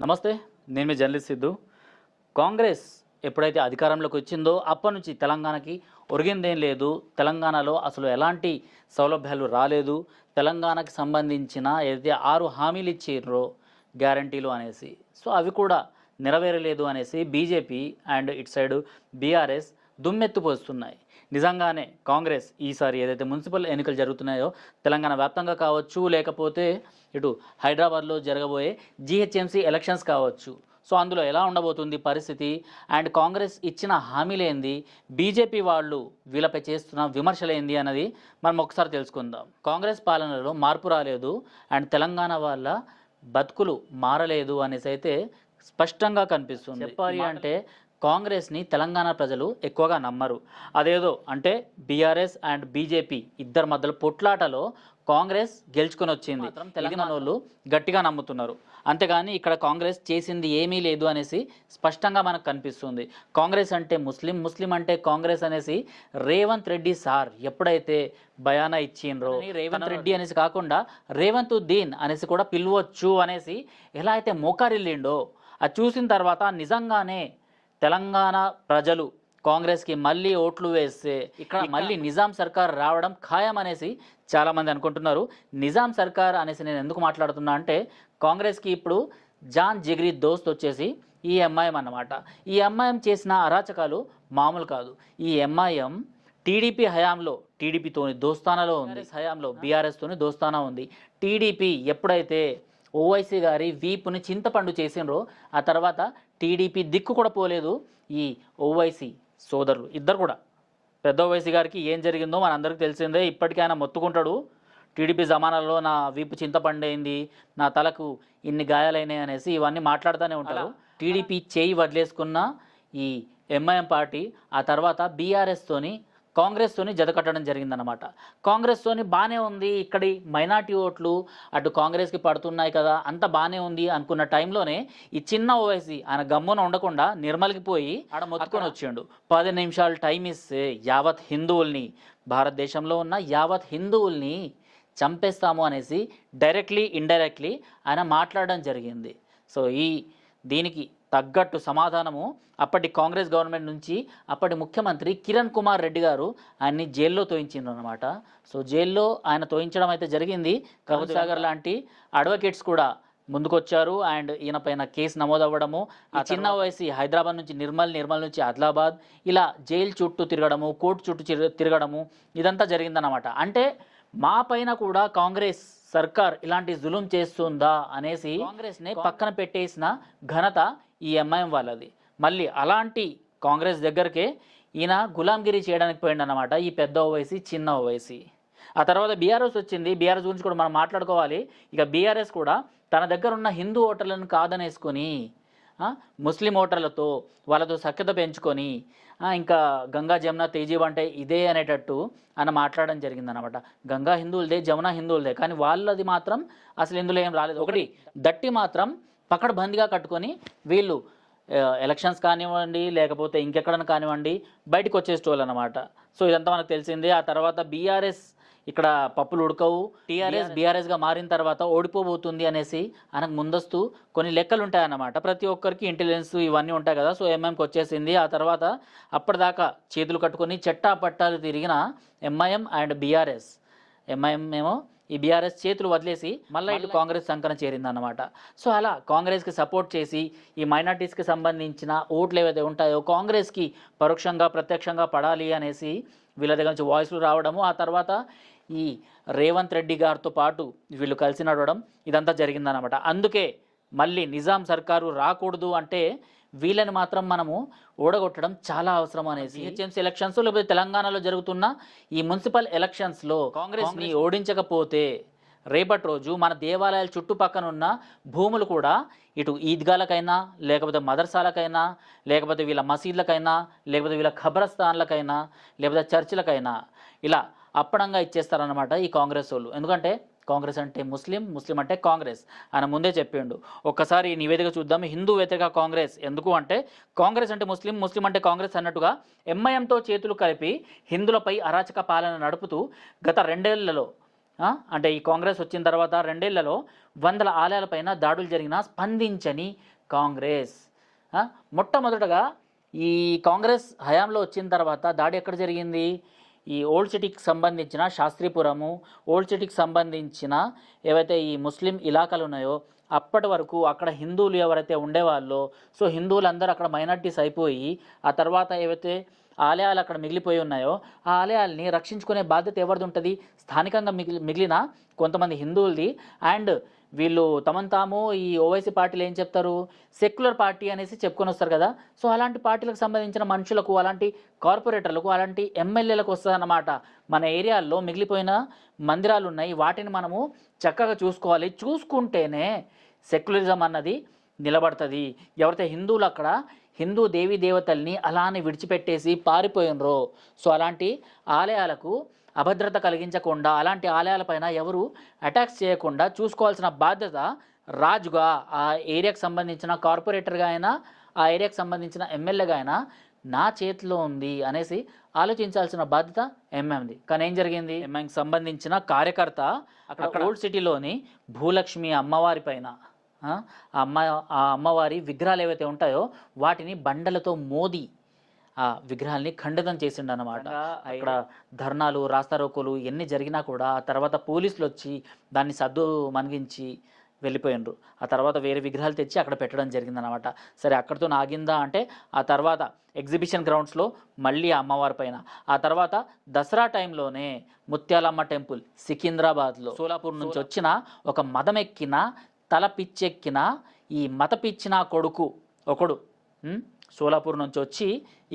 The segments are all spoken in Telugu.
నమస్తే నేను మీ జర్నలిస్ట్ సిద్ధు. కాంగ్రెస్ ఎప్పుడైతే అధికారంలోకి వచ్చిందో అప్పటి నుంచి తెలంగాణకి ఒరిగిందేం లేదు. తెలంగాణలో అసలు ఎలాంటి సౌలభ్యాలు రాలేదు. తెలంగాణకి సంబంధించిన ఏదైతే ఆరు హామీలు ఇచ్చిర్రో గ్యారంటీలు అనేసి. సో అవి కూడా నెరవేరలేదు అనేసి బీజేపీ అండ్ ఇటు సైడ్ బీఆర్ఎస్ దుమ్మెత్తిపోస్తున్నాయి నిజంగానే కాంగ్రెస్ ఈసారి ఏదైతే మున్సిపల్ ఎన్నికలు జరుగుతున్నాయో తెలంగాణ వ్యాప్తంగా కావచ్చు లేకపోతే ఇటు హైదరాబాద్లో జరగబోయే జిహెచ్ఎంసీ ఎలక్షన్స్ కావచ్చు. సో అందులో ఎలా ఉండబోతుంది పరిస్థితి? అండ్ కాంగ్రెస్ ఇచ్చిన హామీలేంది? బీజేపీ వాళ్ళు వీళ్ళపై చేస్తున్న విమర్శలేంది అన్నది మనం ఒకసారి తెలుసుకుందాం. కాంగ్రెస్ పాలనలో మార్పు రాలేదు. అండ్ తెలంగాణ వాళ్ళ బతుకులు మారలేదు అనేసి అయితే స్పష్టంగా కనిపిస్తుంది. చెప్పాలి అంటే కాంగ్రెస్ని తెలంగాణ ప్రజలు ఎక్కువగా నమ్మరు. అదేదో అంటే బీఆర్ఎస్ అండ్ బీజేపీ ఇద్దరి మధ్యలో పొట్లాటలో కాంగ్రెస్ గెలుచుకొని వచ్చింది. తెలంగాణ వాళ్ళు గట్టిగా నమ్ముతున్నారు. అంతేగాని ఇక్కడ కాంగ్రెస్ చేసింది ఏమీ లేదు అనేసి స్పష్టంగా మనకు కనిపిస్తుంది. కాంగ్రెస్ అంటే ముస్లిం ముస్లిం అంటే కాంగ్రెస్ అనేసి రేవంత్ రెడ్డి సార్ ఎప్పుడైతే బయానా ఇచ్చిండ్రో రేవంత్ రెడ్డి అనేసి కాకుండా రేవంత్ ఉద్దీన్ అనేసి కూడా పిలవచ్చు అనేసి ఎలా అయితే మోకారిల్లిండో అది చూసిన తర్వాత నిజంగానే తెలంగాణ ప్రజలు కాంగ్రెస్కి మళ్ళీ ఓట్లు వేస్తే ఇక్కడ మళ్ళీ నిజాం సర్కార్ రావడం ఖాయం అనేసి చాలామంది అనుకుంటున్నారు. నిజాం సర్కార్ అనేసి నేను ఎందుకు మాట్లాడుతున్నా అంటే కాంగ్రెస్కి ఇప్పుడు జాన్ జిగ్రీ దోస్త్ వచ్చేసి ఈ ఎంఐఎం అన్నమాట. ఈ ఎంఐఎం చేసిన అరాచకాలు మామూలు కాదు. ఈ ఎంఐఎం టీడీపీ హయాంలో టీడీపీతోని దోస్తానాలో ఉంది. హయాంలో. బీఆర్ఎస్తోని దోస్తానా ఉంది. టీడీపీ ఎప్పుడైతే ఓవైసీ గారి వీపుని చింతపండు చేసిండ్రో. ఆ తర్వాత టీడీపీ దిక్కు కూడా పోలేదు ఈ ఓవైసీ సోదరులు ఇద్దరు కూడా. పెద్ద ఓవైసీ గారికి ఏం జరిగిందో మనందరికీ తెలిసిందే. ఇప్పటికీ ఆయన మొత్తుకుంటాడు. టీడీపీ జమానాలో నా వీపు చింతపండైంది నా తలకు ఇన్ని గాయాలైనాయి అనేసి ఇవన్నీ మాట్లాడుతూనే ఉంటారు. టీడీపీ చేయి వదిలేసుకున్న ఈ ఎంఐఎం పార్టీ ఆ తర్వాత బీఆర్ఎస్తోని కాంగ్రెస్తోని జతకట్టడం జరిగిందనమాట కాంగ్రెస్తోని బాగానే ఉంది ఇక్కడి మైనార్టీ ఓట్లు అటు కాంగ్రెస్కి పడుతున్నాయి కదా అంత బాగానే ఉంది అనుకున్న టైంలోనే ఈ చిన్న ఓవైసీ ఆయన గమ్మున ఉండకుండా నిర్మల్కి పోయి ఆడ మొత్తుకొని వచ్చిండు పది నిమిషాలు టైం ఇస్తే యావత్ హిందువుల్ని భారతదేశంలో ఉన్న యావత్ హిందువుల్ని చంపేస్తాము అనేసి డైరెక్ట్లీ ఇండైరెక్ట్లీ ఆయన మాట్లాడడం జరిగింది. సో ఈ దీనికి తగ్గట్టు సమాధానము అప్పటి కాంగ్రెస్ గవర్నమెంట్ నుంచి అప్పటి ముఖ్యమంత్రి కిరణ్ కుమార్ రెడ్డి గారు ఆయన్ని జైల్లో తోయించిండ్రు అనమాట సో జైల్లో ఆయన తోయించడం అయితే జరిగింది. కబూర్ సాగర్ లాంటి అడ్వకేట్స్ కూడా ముందుకొచ్చారు. అండ్ ఈయన పైన కేసు నమోదవ్వడము ఆ చిన్న వయసు హైదరాబాద్ నుంచి నిర్మల్ నిర్మల్ నుంచి ఆదిలాబాద్ ఇలా జైలు చుట్టూ తిరగడము కోర్టు చుట్టూ తిరగ- తిరగడము ఇదంతా జరిగిందన్నమాట. అంటే మా పైన కూడా కాంగ్రెస్ సర్కార్ ఇలాంటి జులుం చేస్తుందా అనేసి కాంగ్రెస్ని పక్కన పెట్టేసిన ఘనత ఈ ఎంఐఎం వాళ్ళది. మళ్ళీ అలాంటి కాంగ్రెస్ దగ్గరకే ఈయన గులాంగిరి చేయడానికి పోయిండనమాట ఈ పెద్ద ఓవైసీ చిన్న ఓవైసీ. ఆ తర్వాత బీఆర్ఎస్ వచ్చింది. బీఆర్ఎస్ గురించి కూడా మనం మాట్లాడుకోవాలి. ఇక బీఆర్ఎస్ కూడా తన దగ్గర ఉన్న హిందూ ఓటర్లను కాదనేసుకొని ముస్లిం ఓటర్లతో వాళ్ళతో సఖ్యత పెంచుకొని ఇంకా గంగా జమున తేజీవ్ అంటే ఇదే అనేటట్టు అని మాట్లాడడం జరిగిందనమాట గంగా హిందువులదే జమున హిందువులదే. కానీ వాళ్ళది మాత్రం అసలు ఇందులో ఏం రాలేదు. ఒకటి దట్టి మాత్రం పకడ్బందీగా కట్టుకొని వీళ్ళు ఎలక్షన్స్ కానివ్వండి లేకపోతే ఇంకెక్కడైనా కానివ్వండి బయటకు వచ్చేసేటోళ్ళు అనమాట సో ఇదంతా మనకు తెలిసిందే. ఆ తర్వాత బీఆర్ఎస్ ఇక్కడ పప్పులు ఉడకవు. టీఆర్ఎస్ బీఆర్ఎస్గా మారిన తర్వాత ఓడిపోబోతుంది అనేసి ఆయనకు ముందస్తు కొన్ని లెక్కలు ఉంటాయన్నమాట. ప్రతి ఒక్కరికి ఇంటెలిజెన్స్ ఇవన్నీ ఉంటాయి కదా. సో ఎంఐఎంకి వచ్చేసింది. ఆ తర్వాత అప్పటిదాకా చేతులు కట్టుకొని చెట్టా పట్టాలు తిరిగిన ఎంఐఎం అండ్ బీఆర్ఎస్ ఎంఐఎం ఏమో ఈ బీఆర్ఎస్ చేతులు వదిలేసి మళ్ళీ ఇటు కాంగ్రెస్ సంకన చేరిందన్నమాట. సో అలా కాంగ్రెస్కి సపోర్ట్ చేసి ఈ మైనార్టీస్కి సంబంధించిన ఓట్లు ఏవైతే ఉంటాయో కాంగ్రెస్కి పరోక్షంగా ప్రత్యక్షంగా పడాలి అనేసి వీళ్ళ దగ్గర నుంచి వాయిస్లు రావడము ఆ తర్వాత ఈ రేవంత్ రెడ్డి గారితో పాటు వీళ్ళు కలిసి నడవడం ఇదంతా జరిగిందన్నమాట. అందుకే మళ్ళీ నిజాం సర్కారు రాకూడదు అంటే వీళ్ళని మాత్రం మనము ఓడగొట్టడం చాలా అవసరం అనేసి హెచ్ఎంసీ ఎలక్షన్స్ లేకపోతే తెలంగాణలో జరుగుతున్న ఈ మున్సిపల్ ఎలక్షన్స్లో కాంగ్రెస్ని ఓడించకపోతే రేపటి రోజు మన దేవాలయాల చుట్టుపక్కన ఉన్న భూములు కూడా ఇటు ఈద్గాలకైనా లేకపోతే మదర్సాలకైనా లేకపోతే వీళ్ళ మసీద్లకైనా లేకపోతే వీళ్ళ ఖబరస్థాన్లకైనా లేకపోతే చర్చిలకైనా ఇలా అప్పడంగా ఇచ్చేస్తారనమాట ఈ కాంగ్రెస్ వాళ్ళు. ఎందుకంటే కాంగ్రెస్ అంటే ముస్లిం ముస్లిం అంటే కాంగ్రెస్ ఆయన ముందే చెప్పిండు. ఒక్కసారి ఈ నివేదిక చూద్దాం. హిందూ వ్యతిరేక కాంగ్రెస్ ఎందుకు అంటే కాంగ్రెస్ అంటే ముస్లిం ముస్లిం అంటే కాంగ్రెస్ అన్నట్టుగా ఎంఐఎంతో చేతులు కలిపి హిందులపై అరాచక పాలన నడుపుతూ గత రెండేళ్ళలో అంటే ఈ కాంగ్రెస్ వచ్చిన తర్వాత రెండేళ్ళలో వందల ఆలయాలపైన దాడులు జరిగినా స్పందించని కాంగ్రెస్. మొట్టమొదటగా ఈ కాంగ్రెస్ హయాంలో వచ్చిన తర్వాత దాడి ఎక్కడ జరిగింది? ఈ ఓల్డ్ సిటీకి సంబంధించిన శాస్త్రీపురము ఓల్డ్ సిటీకి సంబంధించిన ఏవైతే ఈ ముస్లిం ఇలాకాలు ఉన్నాయో అప్పటి వరకు అక్కడ హిందువులు ఎవరైతే ఉండేవాళ్ళో సో హిందువులందరూ అక్కడ మైనార్టీస్ అయిపోయి ఆ తర్వాత ఏవైతే ఆలయాలు అక్కడ మిగిలిపోయి ఉన్నాయో ఆ ఆలయాల్ని రక్షించుకునే బాధ్యత ఎవరిది ఉంటుంది? స్థానికంగా మిగిలి మిగిలిన కొంతమంది హిందువులది. అండ్ వీళ్ళు తమను తాము ఈ ఓవైసీ పార్టీలు ఏం చెప్తారు? సెక్యులర్ పార్టీ అనేసి చెప్పుకొని వస్తారు కదా. సో అలాంటి పార్టీలకు సంబంధించిన మనుషులకు అలాంటి కార్పొరేటర్లకు అలాంటి ఎమ్మెల్యేలకు వస్తుందన్నమాట. మన ఏరియాల్లో మిగిలిపోయిన మందిరాలు ఉన్నాయి వాటిని మనము చక్కగా చూసుకోవాలి. చూసుకుంటేనే సెక్యులరిజం అన్నది నిలబడుతుంది. ఎవరైతే హిందువులు అక్కడ హిందూ దేవీ దేవతల్ని అలానే విడిచిపెట్టేసి పారిపోయినరో సో అలాంటి ఆలయాలకు అభద్రత కలిగించకుండా అలాంటి ఆలయాలపైన ఎవరు అటాక్స్ చేయకుండా చూసుకోవాల్సిన బాధ్యత రాజుగా ఆ ఏరియాకి సంబంధించిన కార్పొరేటర్గా అయినా ఆ ఏరియాకి సంబంధించిన ఎమ్మెల్యేగా అయినా నా చేతిలో ఉంది అనేసి ఆలోచించాల్సిన బాధ్యత ఎంఎంది. కానీ ఏం జరిగింది? ఎంఎంకి సంబంధించిన కార్యకర్త అక్కడ ఓల్డ్ సిటీలోని భూలక్ష్మి అమ్మవారి పైన ఆ ఆ అమ్మ ఆ అమ్మవారి విగ్రహాలు ఏవైతే ఉంటాయో వాటిని బండలతో మోది ఆ విగ్రహాల్ని ఖండితం చేసిండు అనమాట అక్కడ ధర్నాలు రాస్తారోకోలు ఎన్ని జరిగినా కూడా ఆ తర్వాత పోలీసులు వచ్చి దాన్ని సద్దు మనిగించి వెళ్ళిపోయినరు ఆ తర్వాత వేరే విగ్రహాలు తెచ్చి అక్కడ పెట్టడం జరిగిందనమాట సరే అక్కడితో ఆగిందా అంటే ఆ తర్వాత ఎగ్జిబిషన్ గ్రౌండ్స్లో మళ్ళీ ఆ అమ్మవారి పైన. ఆ తర్వాత దసరా టైంలోనే ముత్యాలమ్మ టెంపుల్ సికింద్రాబాద్లో సోలాపూర్ నుంచి వచ్చిన ఒక మదం ఎక్కిన తల పిచ్చెక్కిన ఈ మత పిచ్చిన కొడుకు ఒకడు? సోలాపూర్ నుంచి వచ్చి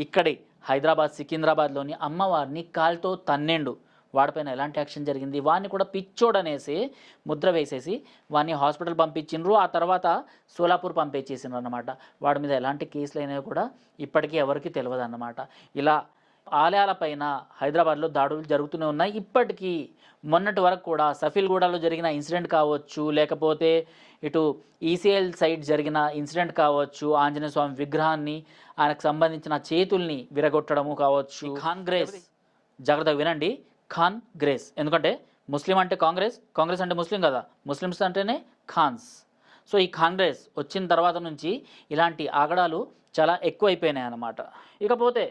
ఇక్కడే హైదరాబాద్ సికింద్రాబాద్లోని అమ్మవారిని కాల్తో తన్నిండు. వాడిపైన ఎలాంటి యాక్షన్ జరిగింది? వాడిని కూడా పిచ్చోడనేసి ముద్ర వేసేసి వాడిని హాస్పిటల్ పంపించిండ్రు. ఆ తర్వాత సోలాపూర్ పంపించేసిండ్రు అనమాట వాడి మీద ఎలాంటి కేసులు అయినాయో కూడా ఇప్పటికీ ఎవరికి తెలియదు అన్నమాట ఇలా ఆలయాలపైన హైదరాబాద్లో దాడులు జరుగుతూనే ఉన్నాయి. ఇప్పటికీ మొన్నటి వరకు కూడా సఫీల్గూడలో జరిగిన ఇన్సిడెంట్ కావచ్చు లేకపోతే ఇటు ఈసీఎల్ సైడ్ జరిగిన ఇన్సిడెంట్ కావచ్చు ఆంజనేయ స్వామి విగ్రహాన్ని ఆయనకు సంబంధించిన చేతుల్ని విరగొట్టడము కావచ్చు. కాంగ్రెస్ జాగ్రత్తగా వినండి. ఖాన్ గ్రేస్ ఎందుకంటే ముస్లిం అంటే కాంగ్రెస్ కాంగ్రెస్ అంటే ముస్లిం కదా. ముస్లిమ్స్ అంటేనే ఖాన్స్. సో ఈ కాంగ్రెస్ వచ్చిన తర్వాత నుంచి ఇలాంటి ఆగడాలు చాలా ఎక్కువైపోయినాయి అన్నమాట ఇకపోతే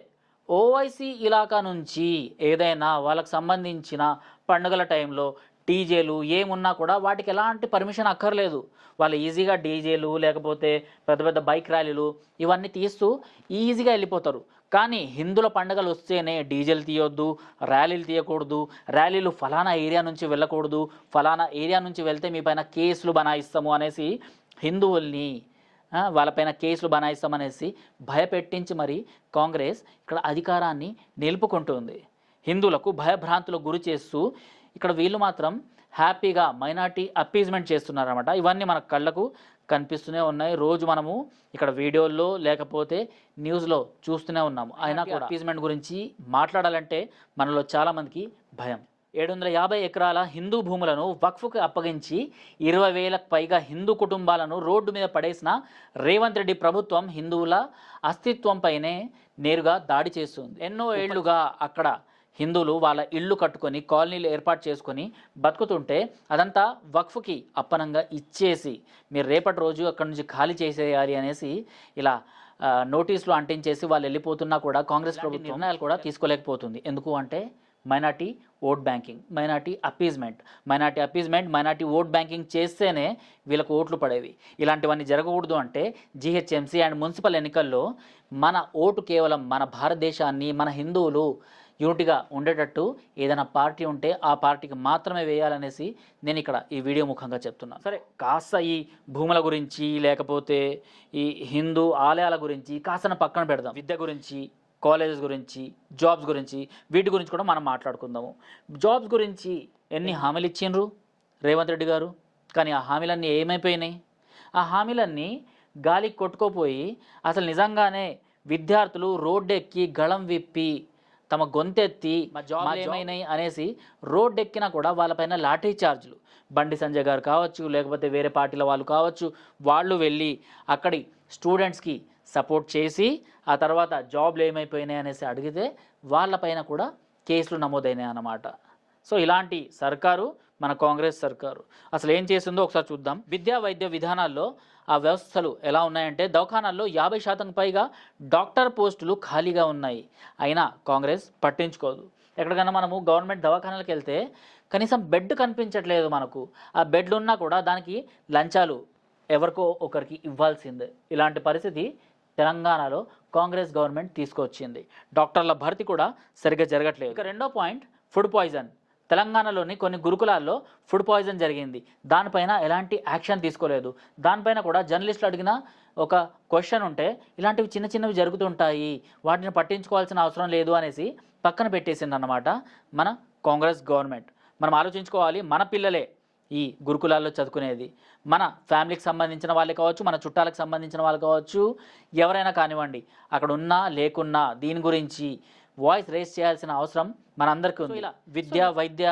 ఓవైసీ ఇలాకా నుంచి ఏదైనా వాళ్ళకి సంబంధించిన పండుగల టైంలో డీజేలు ఏమున్నా కూడా వాటికి ఎలాంటి పర్మిషన్ అక్కర్లేదు. వాళ్ళు ఈజీగా డీజేలు లేకపోతే పెద్ద పెద్ద బైక్ ర్యాలీలు ఇవన్నీ తీస్తూ ఈజీగా వెళ్ళిపోతారు. కానీ హిందుల పండుగలు వస్తేనే డీజేలు తీయొద్దు ర్యాలీలు తీయకూడదు. ర్యాలీలు ఫలానా ఏరియా నుంచి వెళ్ళకూడదు. ఫలానా ఏరియా నుంచి వెళ్తే మీ పైన కేసులు బనాయిస్తాము అనేసి హిందువుల్ని వాళ్ళపైన కేసులు బనాయిస్తామనేసి భయపెట్టించి మరి కాంగ్రెస్ ఇక్కడ అధికారాన్ని నిలుపుకుంటుంది. హిందువులకు భయభ్రాంతులకు గురి చేస్తూ ఇక్కడ వీళ్ళు మాత్రం హ్యాపీగా మైనార్టీ అప్పీజ్మెంట్ చేస్తున్నారన్నమాట. ఇవన్నీ మన కళ్ళకు కనిపిస్తూనే ఉన్నాయి. రోజు మనము ఇక్కడ వీడియోల్లో లేకపోతే న్యూస్లో చూస్తూనే ఉన్నాము. అయినా కూడా అప్పీజ్మెంట్ గురించి మాట్లాడాలంటే మనలో చాలామందికి భయం. ఏడు వందల యాభై ఎకరాల హిందూ భూములను వక్ఫ్కు అప్పగించి ఇరవై వేలకు పైగా హిందూ కుటుంబాలను రోడ్డు మీద పడేసిన రేవంత్ రెడ్డి ప్రభుత్వం హిందువుల అస్తిత్వంపైనే నేరుగా దాడి చేస్తుంది. ఎన్నో ఏళ్ళుగా అక్కడ హిందువులు వాళ్ళ ఇళ్ళు కట్టుకొని కాలనీలు ఏర్పాటు చేసుకొని బతుకుతుంటే అదంతా వక్ఫ్కి అప్పనంగా ఇచ్చేసి మీరు రేపటి రోజు అక్కడ నుంచి ఖాళీ చేసేయాలి అనేసి ఇలా నోటీసులు అంటించేసి వాళ్ళు వెళ్ళిపోతున్నా కూడా కాంగ్రెస్ ప్రభుత్వం నిర్ణయాలు కూడా తీసుకోలేకపోతుంది. ఎందుకు అంటే minority vote banking minority appeasement. Minority appeasement minority vote banking చేస్తేనే వీళ్ళకు ఓట్లు పడేవి. ఇలాంటివన్నీ జరగకూడదు అంటే జిహెచ్ఎంసీ అండ్ మున్సిపల్ ఎన్నికల్లో మన ఓటు కేవలం మన భారతదేశాన్ని మన హిందువులు యూనిట్గా ఉండేటట్టు ఏదైనా పార్టీ ఉంటే ఆ పార్టీకి మాత్రమే వేయాలనేసి నేను ఇక్కడ ఈ వీడియో ముఖంగా చెప్తున్నాను సరే కాస్త ఈ భూముల గురించి లేకపోతే ఈ హిందూ ఆలయాల గురించి కాస్త పక్కన పెడదాం. విద్య గురించి కాలేజెస్ గురించి జాబ్స్ గురించి వీటి గురించి కూడా మనం మాట్లాడుకుందాము. జాబ్స్ గురించి ఎన్ని హామీలు ఇచ్చిండ్రు రేవంత్ రెడ్డి గారు? కానీ ఆ హామీలన్నీ ఏమైపోయినాయి? ఆ హామీలన్నీ గాలికి కొట్టుకోపోయి అసలు నిజంగానే విద్యార్థులు రోడ్డెక్కి గళం విప్పి తమ గొంతెత్తి మా జాబ్ ఏమైనాయి అనేసి రోడ్ ఎక్కినా కూడా వాళ్ళపైన లాఠీ చార్జీలు. బండి సంజయ్ గారు కావచ్చు లేకపోతే వేరే పార్టీల వాళ్ళు కావచ్చు వాళ్ళు వెళ్ళి అక్కడి స్టూడెంట్స్కి సపోర్ట్ చేసి ఆ తర్వాత జాబ్లు ఏమైపోయినాయి అనేసి అడిగితే వాళ్ళపైన కూడా కేసులు నమోదైనాయి అన్నమాట. సో ఇలాంటి సర్కారు మన కాంగ్రెస్ సర్కారు. అసలు ఏం చేసిందో ఒకసారి చూద్దాం. విద్యా వైద్య విధానాల్లో ఆ వ్యవస్థలు ఎలా ఉన్నాయంటే దవాఖానాల్లో యాభై శాతం పైగా డాక్టర్ పోస్టులు ఖాళీగా ఉన్నాయి. అయినా కాంగ్రెస్ పట్టించుకోదు. ఎక్కడికైనా మనము గవర్నమెంట్ దవాఖానాలకు వెళ్తే కనీసం బెడ్ కనిపించట్లేదు మనకు. ఆ బెడ్లు ఉన్నా కూడా దానికి లంచాలు ఎవరికో ఒకరికి ఇవ్వాల్సిందే. ఇలాంటి పరిస్థితి తెలంగాణలో కాంగ్రెస్ గవర్నమెంట్ తీసుకొచ్చింది. డాక్టర్ల భర్తీ కూడా సరిగ్గా జరగట్లేదు. ఇక రెండో పాయింట్ ఫుడ్ పాయిజన్. తెలంగాణలోని కొన్ని గురుకులాల్లో ఫుడ్ పాయిజన్ జరిగింది. దానిపైన ఎలాంటి యాక్షన్ తీసుకోలేదు. దానిపైన కూడా జర్నలిస్టులు అడిగిన ఒక క్వశ్చన్ ఉంటే ఇలాంటివి చిన్న చిన్నవి జరుగుతుంటాయి. వాటిని పట్టించుకోవాల్సిన అవసరం లేదు అనేసి పక్కన పెట్టేసింది అన్నమాట మన కాంగ్రెస్ గవర్నమెంట్. మనం ఆలోచించుకోవాలి మన పిల్లలే ఈ గురుకులాల్లో చదువుకునేది. మన ఫ్యామిలీకి సంబంధించిన వాళ్ళే కావచ్చు మన చుట్టాలకు సంబంధించిన వాళ్ళు కావచ్చు ఎవరైనా కానివ్వండి అక్కడ ఉన్నా లేకున్నా దీని గురించి వాయిస్ రేస్ చేయాల్సిన అవసరం మనందరికీ ఉంది. ఇలా విద్య వైద్య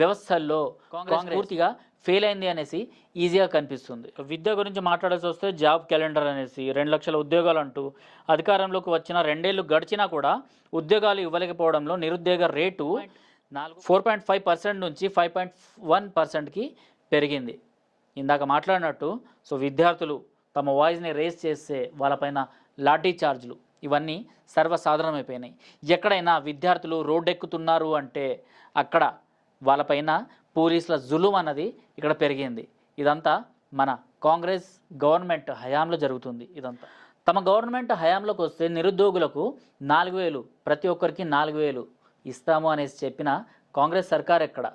వ్యవస్థల్లో కాంగ్రెస్ పూర్తిగా ఫెయిల్ అయింది అనేసి ఈజీగా కనిపిస్తుంది. విద్య గురించి మాట్లాడాల్సి వస్తే జాబ్ క్యాలెండర్ అనేసి రెండు లక్షల ఉద్యోగాలు అంటూ అధికారంలోకి వచ్చిన రెండేళ్ళు గడిచినా కూడా ఉద్యోగాలు ఇవ్వలేకపోవడంలో నిరుద్యోగ రేటు నాలుగు. ఫోర్ పాయింట్ ఫైవ్ పర్సెంట్ నుంచి ఫైవ్ పాయింట్ వన్ పర్సెంట్కి పెరిగింది. ఇందాక మాట్లాడినట్టు సో విద్యార్థులు తమ వాయిస్ని రేస్ చేస్తే వాళ్ళపైన లాఠీ ఛార్జ్లు ఇవన్నీ సర్వసాధారణమైపోయినాయి. ఎక్కడైనా విద్యార్థులు రోడ్డెక్కుతున్నారు అంటే అక్కడ వాళ్ళపైన పోలీసుల జులుం అన్నది ఇక్కడ పెరిగింది. ఇదంతా మన కాంగ్రెస్ గవర్నమెంట్ హయాంలో జరుగుతుంది ఇదంతా. తమ గవర్నమెంట్ హయాంలోకి వస్తే నిరుద్యోగులకు నాలుగు వేలు ప్రతి ఒక్కరికి నాలుగు వేలు ఇస్తాము అనేసి చెప్పిన కాంగ్రెస్ సర్కార్ ఎక్కడ?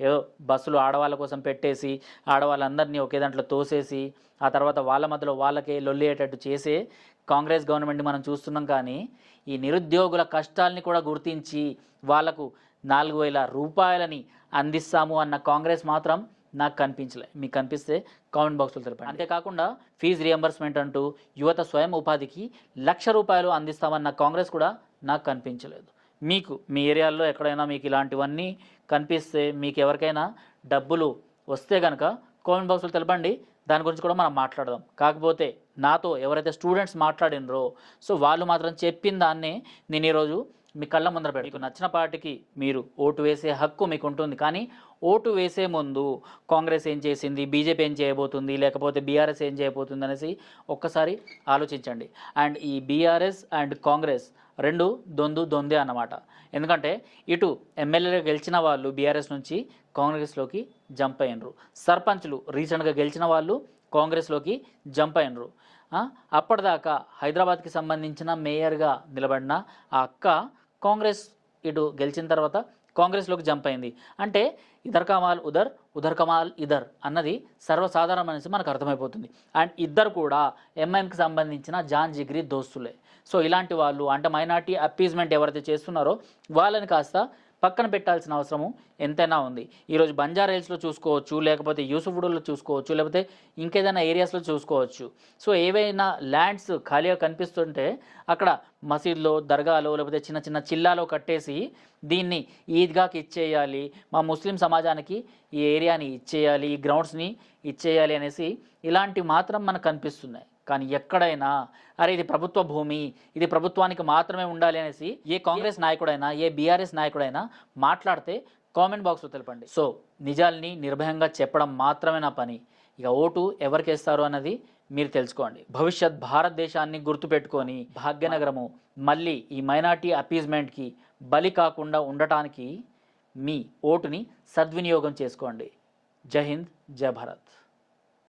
ఏదో బస్సులు ఆడవాళ్ళ కోసం పెట్టేసి ఆడవాళ్ళందరినీ ఒకే దాంట్లో తోసేసి ఆ తర్వాత వాళ్ళ మధ్యలో వాళ్ళకే లొల్లియేటట్టు చేసే కాంగ్రెస్ గవర్నమెంట్ మనం చూస్తున్నాం కానీ ఈ నిరుద్యోగుల కష్టాల్ని కూడా గుర్తించి వాళ్ళకు నాలుగు వేల రూపాయలని అందిస్తాము అన్న కాంగ్రెస్ మాత్రం నాకు కనిపించలే. మీకు కనిపిస్తే కామెంట్ బాక్స్లో తెలపండి. అంతేకాకుండా ఫీజు రియంబర్స్మెంట్ అంటూ యువత స్వయం ఉపాధికి లక్ష రూపాయలు అందిస్తామన్న కాంగ్రెస్ కూడా నాకు కనిపించలేదు. మీకు మీ ఏరియాల్లో ఎక్కడైనా మీకు ఇలాంటివన్నీ కనిపిస్తే మీకు ఎవరికైనా డబ్బులు వస్తే కనుక కామెంట్ బాక్స్లో తెలపండి. దాని గురించి కూడా మనం మాట్లాడదాం. కాకపోతే నాతో ఎవరైతే స్టూడెంట్స్ మాట్లాడినరో సో వాళ్ళు మాత్రం చెప్పిన దాన్నే నేను ఈరోజు మీ కళ్ళ ముందర పెట్టి నచ్చిన పార్టీకి మీరు ఓటు వేసే హక్కు మీకు ఉంటుంది కానీ ఓటు వేసే ముందు కాంగ్రెస్ ఏం చేసింది? బీజేపీ ఏం చేయబోతుంది? లేకపోతే బీఆర్ఎస్ ఏం చేయబోతుంది? అనేసి ఒక్కసారి ఆలోచించండి. అండ్ ఈ బీఆర్ఎస్ అండ్ కాంగ్రెస్ రెండు దొందు దొందే అన్నమాట. ఎందుకంటే ఇటు ఎమ్మెల్యేలు గెలిచిన వాళ్ళు బీఆర్ఎస్ నుంచి కాంగ్రెస్లోకి జంప్ అయినరు. సర్పంచ్లు రీసెంట్గా గెలిచిన వాళ్ళు కాంగ్రెస్లోకి జంప్ అయినరు. అప్పటిదాకా హైదరాబాద్కి సంబంధించిన మేయర్గా నిలబడిన ఆ అక్క కాంగ్రెస్ ఇటు గెలిచిన తర్వాత కాంగ్రెస్లోకి జంప్ అయింది. అంటే ఇదర్ కమాల్ ఉదర్ ఉదర్ కమాల్ ఇదర్ అన్నది సర్వసాధారణం అనేసి మనకు అర్థమైపోతుంది. అండ్ ఇద్దరు కూడా ఎంఐఎంకి సంబంధించిన జాన్ జిగ్రీ దోస్తులే. సో ఇలాంటి వాళ్ళు అంటే మైనార్టీ అప్పీజ్మెంట్ ఎవరైతే చేస్తున్నారో వాళ్ళని కాస్త పక్కన పెట్టాల్సిన అవసరము ఎంతైనా ఉంది. ఈరోజు బంజారా హిల్స్లో చూసుకోవచ్చు లేకపోతే యూసుఫుడ్లో చూసుకోవచ్చు లేకపోతే ఇంకేదైనా ఏరియాస్లో చూసుకోవచ్చు. సో ఏవైనా ల్యాండ్స్ ఖాళీగా కనిపిస్తుంటే అక్కడ మసీద్లో దర్గాలో లేకపోతే చిన్న చిన్న చిల్లాలో కట్టేసి దీన్ని ఈద్గాకి ఇచ్చేయాలి మా ముస్లిం సమాజానికి ఈ ఏరియాని ఇచ్చేయాలి ఈ గ్రౌండ్స్ని ఇచ్చేయాలి అనేసి ఇలాంటివి మాత్రం మనకు కనిపిస్తున్నాయి. కానీ ఎక్కడైనా అరే ఇది ప్రభుత్వ భూమి ఇది ప్రభుత్వానికి మాత్రమే ఉండాలి అనేసి ఏ కాంగ్రెస్ నాయకుడైనా ఏ బీఆర్ఎస్ నాయకుడైనా మాట్లాడితే కామెంట్ బాక్స్లో తెలపండి. సో నిజాల్ని నిర్భయంగా చెప్పడం మాత్రమే నా పని. ఇక ఓటు ఎవరికి వేస్తారు అన్నది మీరు తెలుసుకోండి. భవిష్యత్ భారతదేశాన్ని గుర్తుపెట్టుకొని భాగ్యనగరము మళ్ళీ ఈ మైనార్టీ అపీజ్మెంట్కి బలి కాకుండా ఉండటానికి మీ ఓటుని సద్వినియోగం చేసుకోండి. జై హింద్ జై భారత్.